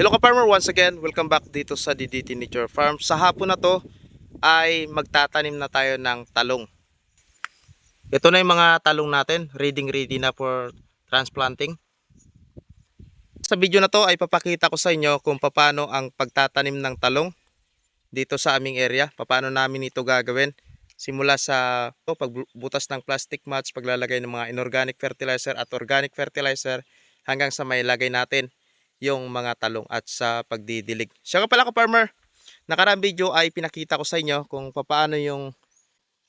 Hello ka-farmer, once again, welcome back dito sa DDT Nature Farm. Sa hapon na to ay magtatanim na tayo ng talong. Ito na yung mga talong natin, ready ready na for transplanting. Sa video na to ay papakita ko sa inyo kung paano ang pagtatanim ng talong dito sa aming area. Paano namin ito gagawin. Simula sa oh, pagbutas ng plastic mats, paglalagay ng mga inorganic fertilizer at organic fertilizer hanggang sa may lagay natin yung mga talong at sa pagdidilig. Siya ka pala ka farmer. Nakaraang video ay pinakita ko sa inyo kung paano yung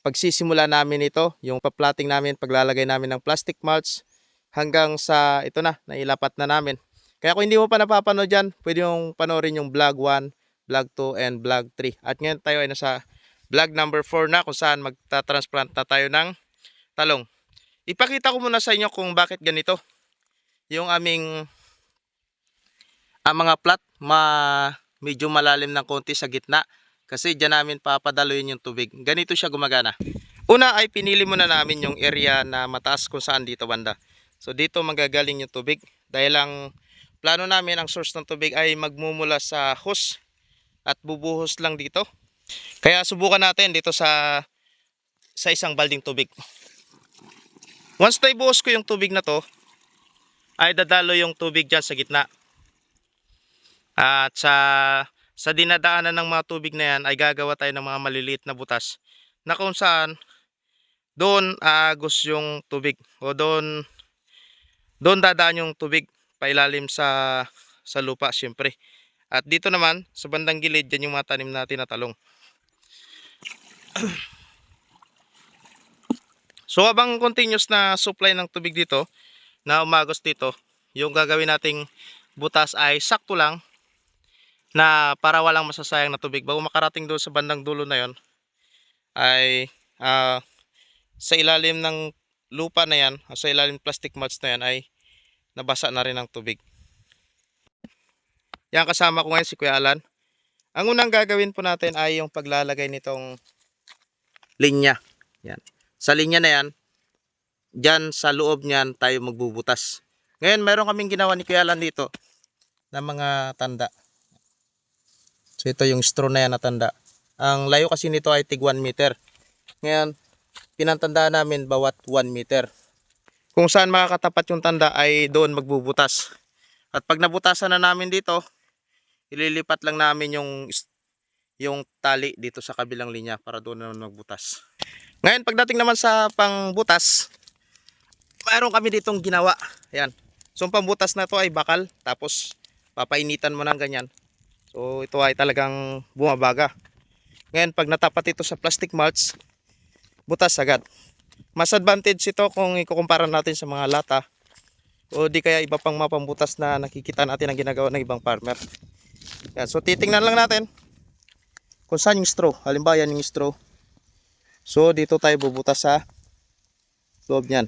pagsisimula namin ito, yung paplating namin, paglalagay namin ng plastic mulch hanggang sa ito na, nailapat na namin. Kaya kung hindi mo pa napapanood dyan, pwede mong panoorin yung vlog 1, vlog 2, and vlog 3. At ngayon tayo ay nasa vlog number 4 na kung saan magta-transplant na tayo ng talong. Ipakita ko muna sa inyo kung bakit ganito. Yung aming ang mga plat ma medyo malalim ng konti sa gitna kasi diyan namin papadaluin yung tubig. Ganito siya gumagana. Una ay pinili muna namin yung area na mataas kung saan dito banda. So dito magagaling yung tubig dahil ang plano namin ang source ng tubig ay magmumula sa hose at bubuhos lang dito. Kaya subukan natin dito sa sa isang balding tubig. Once na ibuhos ko yung tubig na to, ay dadalo yung tubig dyan sa gitna. At sa sa dinadaanan ng mga tubig na yan ay gagawa tayo ng mga maliliit na butas na kung saan doon aagos yung tubig o doon doon dadaan yung tubig pailalim sa sa lupa syempre. At dito naman sa bandang gilid yan yung mga tanim natin na talong. so habang continuous na supply ng tubig dito na umagos dito, yung gagawin nating butas ay sakto lang na para walang masasayang na tubig bago makarating doon sa bandang dulo na yon ay ah, sa ilalim ng lupa na yan sa ilalim plastic mulch na yan ay nabasa na rin ng tubig. Yan kasama ko ngayon si Kuya Alan. Ang unang gagawin po natin ay yung paglalagay nitong linya. Yan. sa linya na yan dyan sa loob niyan tayo magbubutas. Ngayon meron kaming ginawa ni Kuya Alan dito na mga tanda So ito yung straw na yan natanda. Ang layo kasi nito ay tig 1 meter. Ngayon, pinantandaan namin bawat 1 meter. Kung saan makakatapat yung tanda ay doon magbubutas. At pag nabutasan na namin dito, ililipat lang namin yung yung tali dito sa kabilang linya para doon naman magbutas. Ngayon, pagdating naman sa pangbutas, mayroon kami ditong ginawa. Ayan. So, ang pangbutas na to ay bakal. Tapos, papainitan mo ng ganyan. So ito ay talagang bumabaga. Ngayon pag natapat ito sa plastic mulch, butas agad. Mas advantage ito kung ikukumpara natin sa mga lata o di kaya iba pang mapambutas na nakikita natin ang ginagawa ng ibang farmer. Yan, so titingnan lang natin kung saan yung straw. Halimbawa yan yung straw. So dito tayo bubutas sa loob niyan.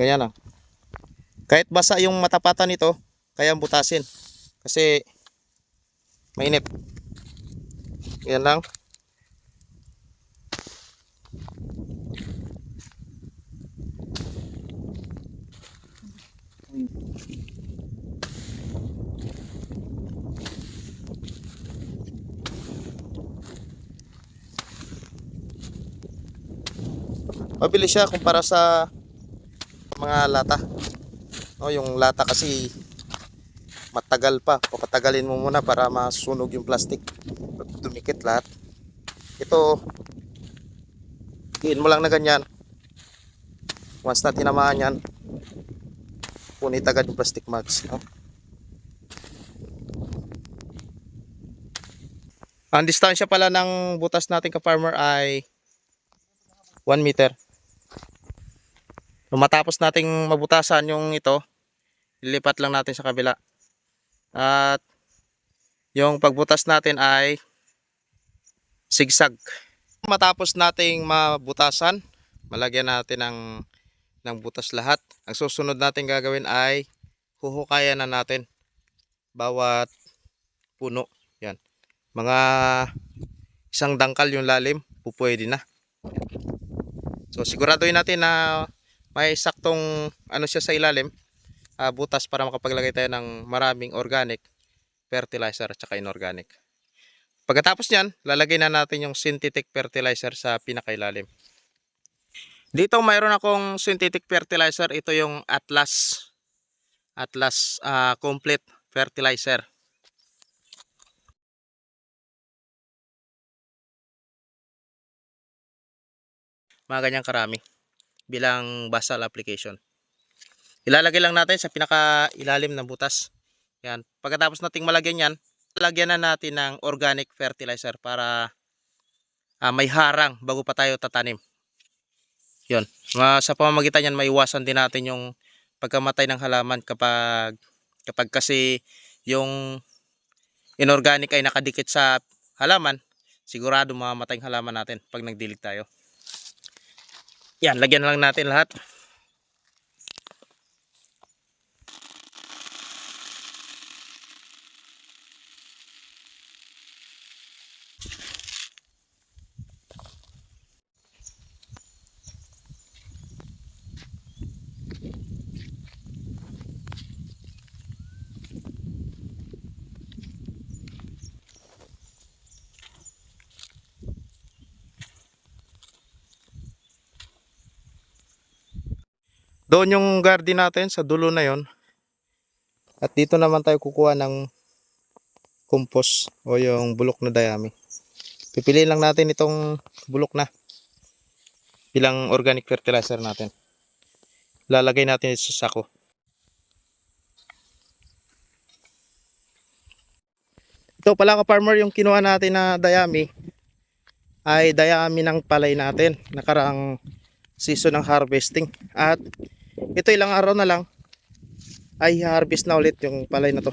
Ganyan lang. Kahit basa yung matapatan nito, kaya butasin. Kasi mainit. Yan lang. Mabilis siya kumpara sa mga lata. No, yung lata kasi matagal pa. Papatagalin mo muna para masunog yung plastic. Dumikit lahat. Ito, hiin mo lang na ganyan. Once na tinamaan yan, punit agad yung plastic mags. No? Ang distansya pala ng butas natin ka-farmer ay 1 meter. Matapos nating mabutasan yung ito, lilipat lang natin sa kabila. At yung pagbutas natin ay sigsag. Matapos nating mabutasan, malagyan natin ng, ng butas lahat. Ang susunod natin gagawin ay huhukayan na natin bawat puno. Yan. Mga isang dangkal yung lalim, pupwede na. So siguraduhin natin na may saktong ano siya sa ilalim ah, butas para makapaglagay tayo ng maraming organic fertilizer at saka inorganic. Pagkatapos niyan, lalagay na natin yung synthetic fertilizer sa pinakailalim. Dito mayroon akong synthetic fertilizer. Ito yung Atlas. Atlas ah, Complete Fertilizer. Mga ganyang karami bilang basal application. Ilalagay lang natin sa pinaka ilalim ng butas. Yan. Pagkatapos nating malagyan yan, lagyan na natin ng organic fertilizer para ah, may harang bago pa tayo tatanim. Yun. Ma- sa pamamagitan yan, maiwasan din natin yung pagkamatay ng halaman kapag kapag kasi yung inorganic ay nakadikit sa halaman, sigurado mamamatay ang halaman natin pag nagdilig tayo. Yan, lagyan lang natin lahat. Doon yung garden natin sa dulo na yon. At dito naman tayo kukuha ng compost o yung bulok na dayami. Pipiliin lang natin itong bulok na bilang organic fertilizer natin. Lalagay natin ito sa sako. Ito pala ka farmer yung kinuha natin na dayami ay dayami ng palay natin nakaraang season ng harvesting at ito ilang araw na lang. Ay harvest na ulit yung palay na to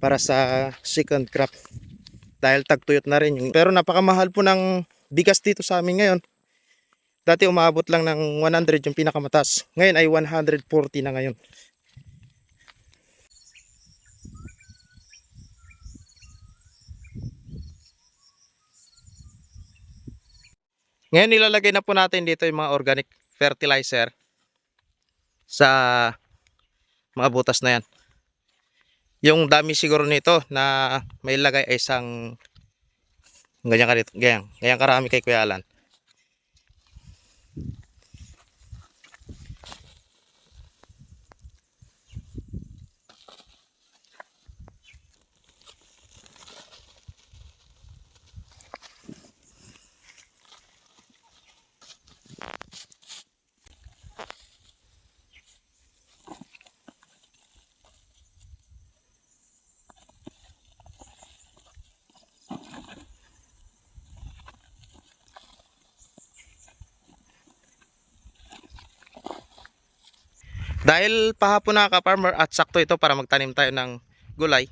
para sa second crop. Dahil tagtuyot na rin yung pero napakamahal po ng bigas dito sa amin ngayon. Dati umabot lang ng 100 yung pinakamataas. Ngayon ay 140 na ngayon. Ngayon nilalagay na po natin dito yung mga organic fertilizer sa mga butas na yan. Yung dami siguro nito na may lagay ay isang ganyan ganyan, ganyan karami kay Kuya Alan. Dahil pahapon na ka-farmer at sakto ito para magtanim tayo ng gulay.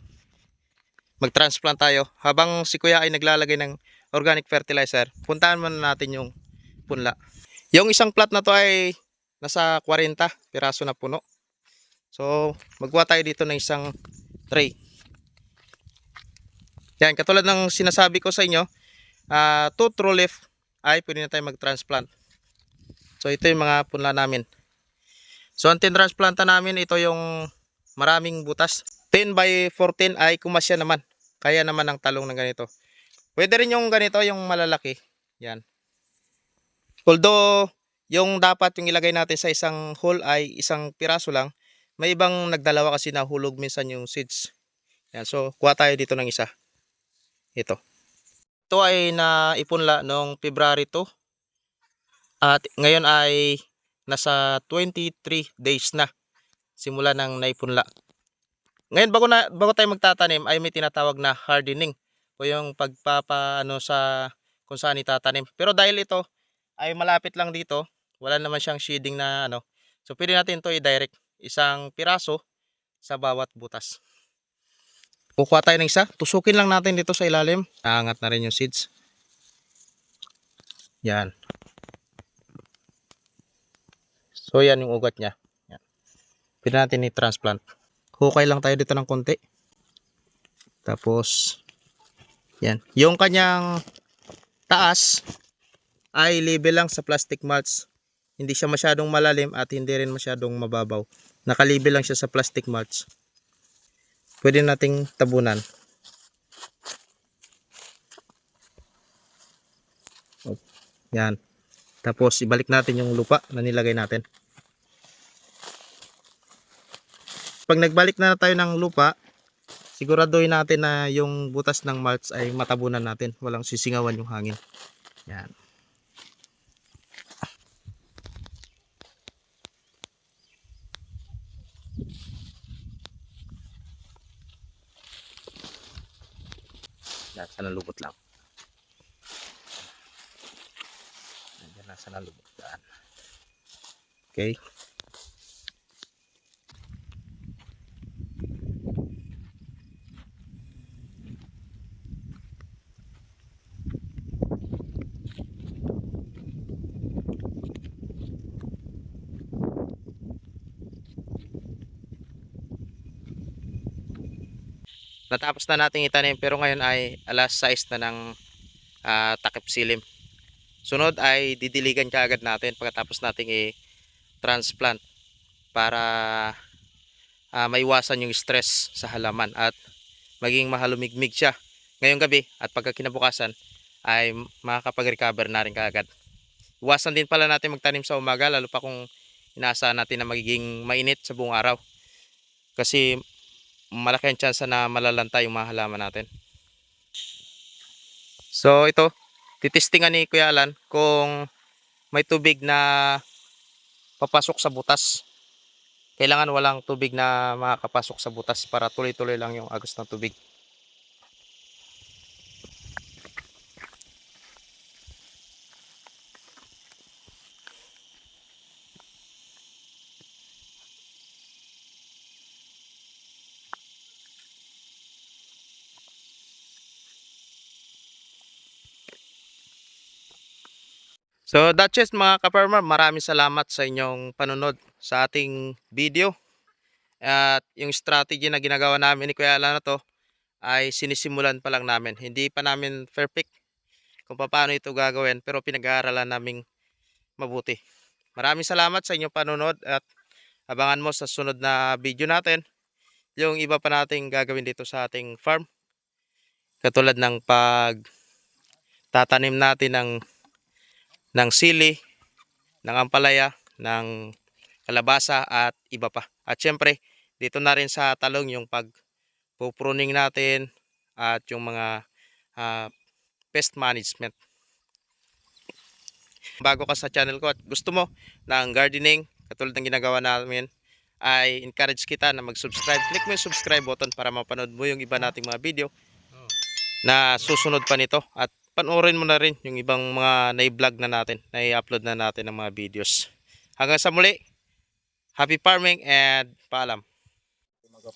Mag-transplant tayo. Habang si Kuya ay naglalagay ng organic fertilizer, puntahan muna natin yung punla. Yung isang plat na to ay nasa 40 piraso na puno. So, magkuha tayo dito ng isang tray. Yan, katulad ng sinasabi ko sa inyo, uh, two true leaf ay pwede na tayo mag-transplant. So, ito yung mga punla namin. So ang tinransplanta namin ito yung maraming butas. 10 by 14 ay kumasya naman. Kaya naman ang talong ng ganito. Pwede rin yung ganito yung malalaki. Yan. Although yung dapat yung ilagay natin sa isang hole ay isang piraso lang. May ibang nagdalawa kasi nahulog minsan yung seeds. Yan. So kuha tayo dito ng isa. Ito. Ito ay naipunla noong February 2. At ngayon ay nasa 23 days na simula ng naipunla. Ngayon bago na bago tayo magtatanim ay may tinatawag na hardening o yung pagpapaano sa kung saan itatanim. Pero dahil ito ay malapit lang dito, wala naman siyang shading na ano. So pwede natin ito i-direct isang piraso sa bawat butas. Kukuha tayo ng isa, tusukin lang natin dito sa ilalim. Aangat na rin yung seeds. Yan. So yan yung ugat niya. Yan. Pwede natin i-transplant. Hukay lang tayo dito ng konti. Tapos yan. Yung kanyang taas ay level lang sa plastic mulch. Hindi siya masyadong malalim at hindi rin masyadong mababaw. Nakalibel lang siya sa plastic mulch. Pwede nating tabunan. Yan. Tapos ibalik natin yung lupa na nilagay natin. Pag nagbalik na tayo ng lupa, siguraduhin natin na yung butas ng mulch ay matabunan natin. Walang sisingawan yung hangin. Yan. Nasa nalubot lang. Nandiyan nasa nalubot daan. Okay. Natapos na nating itanim pero ngayon ay alas 6 na ng ah, takip silim. Sunod ay didiligan kaagad natin pagkatapos nating i-transplant para ah, maiwasan yung stress sa halaman at maging mahalumigmig siya ngayong gabi at pagka kinabukasan ay makakapag-recover na rin kaagad. Iwasan din pala natin magtanim sa umaga lalo pa kung inaasahan natin na magiging mainit sa buong araw. Kasi malaki ang chance na malalanta yung mga halaman natin. So ito, titistingan ni Kuya Alan kung may tubig na papasok sa butas. Kailangan walang tubig na makakapasok sa butas para tuloy-tuloy lang yung agos ng tubig. So that's it mga ka-farmer. Maraming salamat sa inyong panunod sa ating video. At yung strategy na ginagawa namin ni Kuya Alan na to ay sinisimulan pa lang namin. Hindi pa namin perfect kung paano ito gagawin pero pinag-aaralan naming mabuti. Maraming salamat sa inyong panunod at abangan mo sa sunod na video natin yung iba pa nating gagawin dito sa ating farm. Katulad ng pag tatanim natin ng ng sili, ng ampalaya, ng kalabasa at iba pa. At syempre, dito na rin sa talong yung pag pruning natin at yung mga ah, pest management. Bago ka sa channel ko at gusto mo ng gardening, katulad ng ginagawa namin, ay encourage kita na mag-subscribe. Click mo yung subscribe button para mapanood mo yung iba nating mga video na susunod pa nito at panoorin mo na rin yung ibang mga na-vlog na natin, na-upload na natin ng mga videos. Hanggang sa muli, happy farming and paalam. Umaga.